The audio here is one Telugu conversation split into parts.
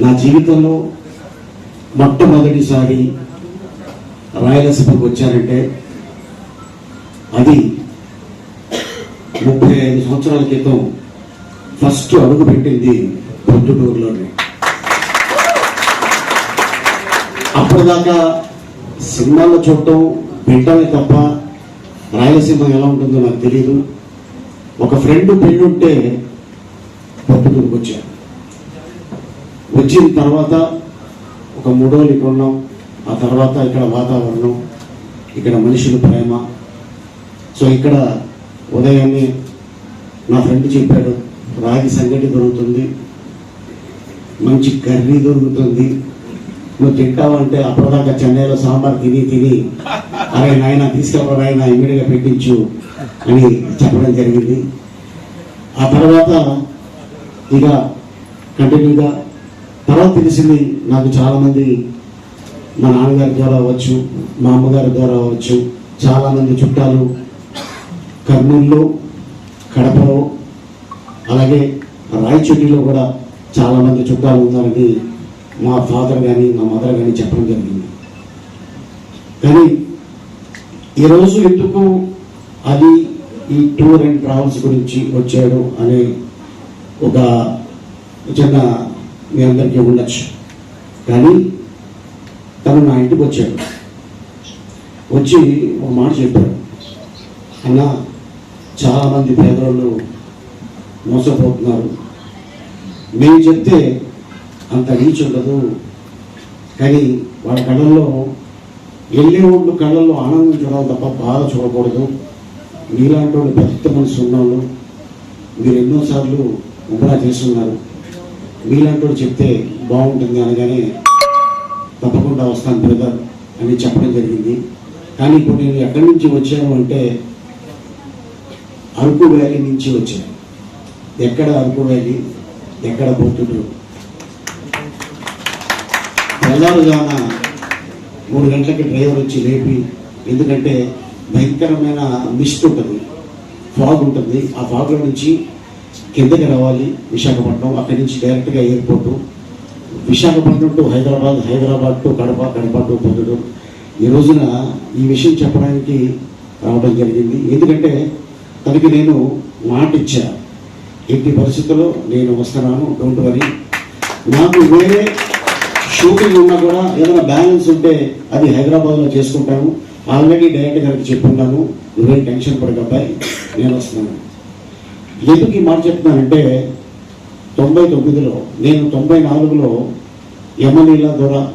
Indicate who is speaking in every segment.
Speaker 1: నా జీవితంలో మొట్టమొదటిసారి రాయలసీమకు వచ్చానంటే అది ముప్పై ఐదు సంవత్సరాల క్రితం ఫస్ట్ అడుగు పెట్టింది పొద్దుటూరులోనే అప్పటిదాకా సినిమాల్లో చూడటం వింటమే తప్ప రాయలసీమ ఎలా ఉంటుందో నాకు తెలియదు ఒక ఫ్రెండ్ పెళ్ళి ఉంటే పొద్దుటూరుకు వచ్చాను వచ్చిన తర్వాత ఒక మూడు రోజులు ఇక్కడ ఉన్నాం. ఆ తర్వాత ఇక్కడ వాతావరణం ఇక్కడ మనుషుల ప్రేమ. సో ఇక్కడ ఉదయాన్నే నా ఫ్రెండ్ చెప్పాడు రాగి సంగటి దొరుకుతుంది మంచి కర్రీ దొరుకుతుంది. నువ్వు తింటావంటే అప్పటిదాకా చెన్నైలో సాంబార్ తిని తిని అరే నాయన తీసుకెళ్ళరా ఆయన ఇమీడియట్గా పెట్టించు అని చెప్పడం జరిగింది. ఆ తర్వాత ఇక కంటిన్యూగా తర్వాత తెలిసింది నాకు చాలామంది మా నాన్నగారి ద్వారా అవ్వచ్చు మా అమ్మగారి ద్వారా అవ్వచ్చు చాలామంది చుట్టాలు కర్నూలులో కడపలో అలాగే రాయచోటిలో కూడా చాలామంది చుట్టాలు ఉన్నారని మా ఫాదర్ కానీ మా మదర్ కానీ చెప్పడం జరిగింది. కానీ ఈరోజు ఎందుకు అది ఈ టూర్ అండ్ ట్రావెల్స్ గురించి వచ్చాడు అనే ఒక చిన్న మీ అందరికీ ఉండొచ్చు కానీ తను నా ఇంటికి వచ్చాడు. వచ్చి ఒక మాట చెప్పాడు. అన్న చాలామంది పేదవాళ్ళు మోసపోతున్నారు. మేము చెప్తే అంత రీచ్ ఉండదు. కానీ వాళ్ళ కళ్ళల్లో వెళ్ళే వాళ్ళు కళ్ళల్లో ఆనందం చూడాలి తప్ప బాధ చూడకూడదు. మీలాంటి వాళ్ళు పెద్ద మనసు ఉన్నాళ్ళు మీరు ఎన్నోసార్లు ఉమరా చేస్తున్నారు. మీలాంటి చెప్తే బాగుంటుంది అనగానే తప్పకుండా వస్తాను బ్రదర్ అని చెప్పడం జరిగింది. కానీ ఇప్పుడు నేను ఎక్కడి నుంచి వచ్చాను అంటే అరకు వ్యాలీ నుంచి వచ్చాను. ఎక్కడ అరకు వ్యాలీ? ఎక్కడ పోతుండ్రు? తెల్లారుజామున మూడు గంటలకి డ్రైవర్ వచ్చి లేపి ఎందుకంటే భయంకరమైన మిస్ట్ ఉంటుంది ఫాగ్ ఉంటుంది. ఆ ఫాగ్లో నుంచి కిందకి రావాలి విశాఖపట్నం అక్కడి నుంచి డైరెక్ట్గా airport Visakhapatnam to Hyderabad Hyderabad to Kadapa Kadapa to పొద్దుడు. ఈ రోజున ఈ విషయం చెప్పడానికి రావడం జరిగింది. ఎందుకంటే తనకి నేను మాట ఇచ్చా. ఎట్టి పరిస్థితుల్లో నేను వస్తున్నాను డోంట్ వరీ నాకు వేరే షూటింగ్ ఉన్నా కూడా ఏదైనా బ్యాలెన్స్ ఉంటే అది హైదరాబాద్లో చేసుకుంటాను. ఆల్రెడీ డైరెక్ట్ గారికి చెప్పున్నాను. నువ్వేం టెన్షన్ పడకబ్బాయి నేను వస్తున్నాను. ఎందుకు ఈ మాట చెప్తున్నానంటే తొంభై తొమ్మిదిలో నేను తొంభై నాలుగులో యమలీల ద్వారా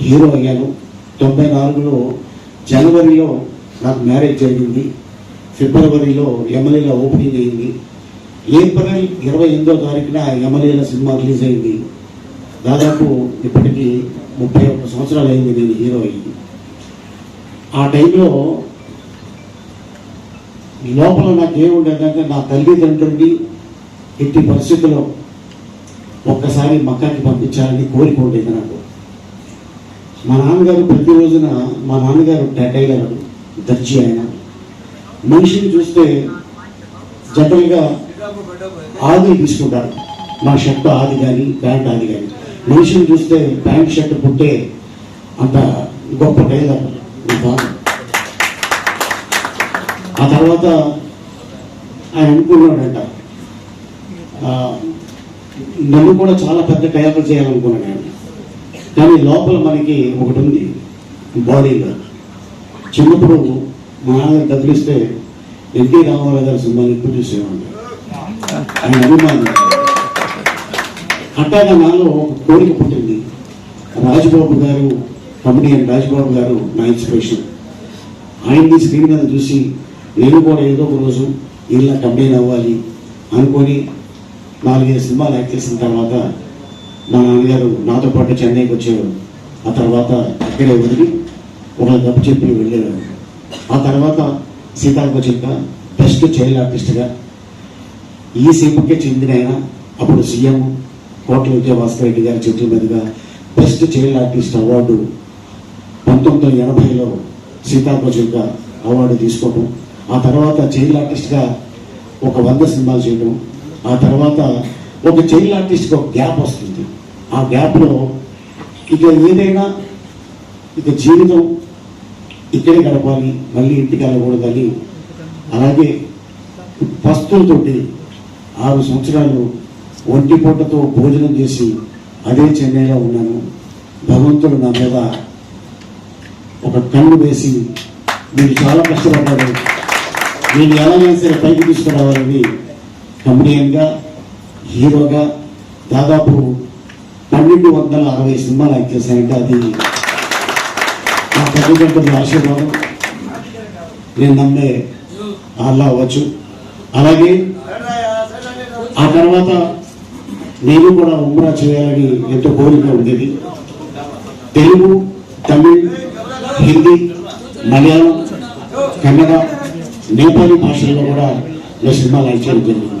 Speaker 1: హీరో అయ్యాను. తొంభై నాలుగులో జనవరిలో నాకు మ్యారేజ్ జరిగింది. ఫిబ్రవరిలో యమలీల ఓపెనింగ్ అయింది. ఏప్రిల్ ఇరవై ఎనిమిదో తారీఖున యమలీల సినిమా రిలీజ్ అయింది. దాదాపు ఇప్పటికీ ముప్పై ఒక్క సంవత్సరాలు అయింది నేను హీరో అయ్యింది ఆ టైంలో లోపల నాకు ఏముండేదంటే నా తల్లిదండ్రుల్ని ఎట్టి పరిస్థితుల్లో ఒక్కసారి మక్కాకి పంపించాలని కోరిక ఉండేది నాకు. మా నాన్నగారు ప్రతి రోజున మా నాన్నగారు టైలర్ దర్జీ ఆయన. మనిషిని చూస్తే జనరల్గా ఆది తీసుకుంటారు. మా షర్ట్ ఆది కానీ ప్యాంట్ ఆది కానీ మనిషిని చూస్తే ప్యాంట్ షర్ట్ పుట్టే అంత గొప్ప టైలర్ మా. ఆ తర్వాత ఆయన అనుకున్నాడంట. నన్ను కూడా చాలా పెద్ద టైలర్ చేయాలనుకున్నాను ఆయన. కానీ లోపల మనకి ఒకటి ఉంది బాడీలో చిన్నప్పుడు మా నాన్న డబ్బులు ఇస్తే ఎన్టీ రామారావు గారి సినిమాలు ఇప్పుడు చూసేవాడిని. ఆయన అభిమానం. అట్టాగా నాలో ఒక కోరిక పుట్టింది. రాజబాబు గారు కమిడియన్ రాజబాబు గారు నా ఇన్స్పిరేషన్. ఆయన్ని స్క్రీన్ మీద చూసి నేను కూడా ఏదో ఒక రోజు ఇలా కమిడియన్ అవ్వాలి అనుకొని నాలుగైదు సినిమాలు యాక్ట్ చేసిన తర్వాత మా నాన్నగారు నాతో పాటు చెన్నైకి వచ్చేవారు. ఆ తర్వాత అక్కడే వదిలి ఒక దెబ్బ చెప్పి వెళ్ళేవారు. ఆ తర్వాత సీతారామ బెస్ట్ చైల్డ్ ఆర్టిస్ట్గా ఈ సీమకే చెందిన ఆయన అప్పుడు సీఎం కోట్ల విజయభాస్కర్ రెడ్డి గారి చేతుల మీదుగా బెస్ట్ చైల్డ్ ఆర్టిస్ట్ అవార్డు పంతొమ్మిది వందల ఎనభైలో సీతాకోచిక అవార్డు తీసుకోవడం ఆ తర్వాత చైల్డ్ ఆర్టిస్ట్గా ఒక వంద సినిమాలు చేయడం ఆ తర్వాత ఒక చైల్డ్ ఆర్టిస్ట్కి ఒక గ్యాప్ వస్తుంది. ఆ గ్యాప్లో ఇక ఏదైనా ఇక జీవితం ఇక్కడే గడపాలి మళ్ళీ ఇంటికి వెళ్ళకూడదని. అలాగే పస్తులతోటి ఆరు సంవత్సరాలు ఒంటి పూటతో భోజనం చేసి అదే చెన్నైలో ఉన్నాను. భగవంతుడు నా మీద ఒక కన్ను వేసి మీరు చాలా కష్టపడ్డారు. నేను ఎలాగైనా సరే పైకి తీసుకురావాలని కమెడియన్గా హీరోగా దాదాపు పన్నెండు వందల అరవై సినిమాలు యాక్ట్ చేశానంటే అది నా తల్లిదండ్రుల ఆశీర్వాదం. నేను నమ్మే అలా అవ్వచ్చు. అలాగే ఆ తర్వాత నేను కూడా ఉమ్రా చేయాలని ఎంతో కోరిక ఉండేది. తెలుగు తమిళ్ హిందీ మలయాళం కన్నడ నేపాలి భాషల్లో కూడా నా సినిమాలు యాక్ట్ జరిగింది.